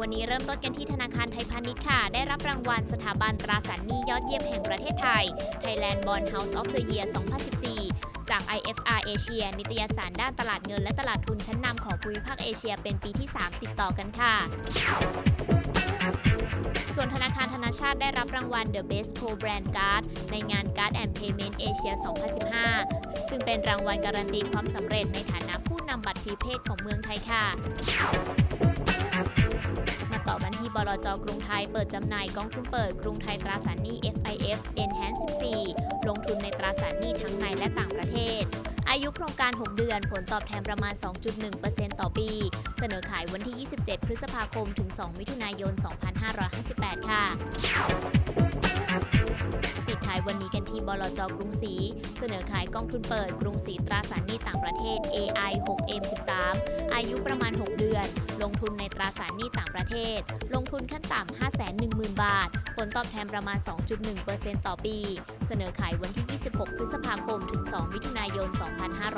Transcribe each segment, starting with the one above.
วันนี้เริ่มต้นกันที่ธนาคารไทยพาณิชย์ค่ะ ได้รับรางวัลสถาบันตราสารหนี้ยอดเยี่ยมแห่งประเทศไทย Thailand Bond House of the Year 2014 จาก IFR Asia นิตยสารด้านตลาดเงินและตลาดทุนชั้นนำของภูมิภาคเอเชียเป็นปีที่ 3 ติดต่อกันค่ะส่วนธนาคารธนาชาติได้รับรางวัล The Best Co-Brand Card ในงาน Card and Payment Asia 2015 ซึ่งเป็นรางวัลการันตีความสำเร็จในฐานะผู้นำบัตรพรีเพดของเมืองไทยค่ะ บลจกรุงไทยเปิดจำหน่ายกองทุนเปิดกรุงไทยตราสารหนี้ FIF Enhance 14 ลงทุนในตราสารหนี้ทั้งในและต่างประเทศ อายุโครงการ 6 เดือน ผลตอบแทนประมาณ 2.1%ต่อปี เสนอขายวันที่ 27 พฤษภาคม ถึง 2 มิถุนายน 2558 ค่ะปิดท้ายวันนี้กันที่บลจกรุงศรีเสนอขายกองทุนเปิดกรุงศรีตราสารหนี้ต่างประเทศ AI 6M 13 อายุประมาณ 6 เดือน ลงทุนในตราสารหนี้ต่างประเทศ ลงทุนขั้นต่ำ 510,000 บาท ผลตอบแทนประมาณ 2.1%ต่อปี เสนอขายวันที่ 26 พฤษภาคม ถึง 2 มิถุนายน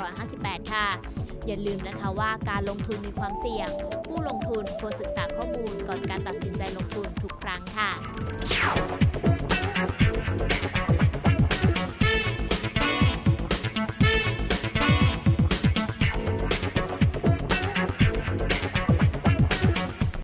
2558 ค่ะ อย่าลืมนะคะว่าการลงทุนมีความเสี่ยง ผู้ลงทุนควรศึกษาข้อมูลก่อนการตัดสินใจลงทุนทุกครั้งค่ะ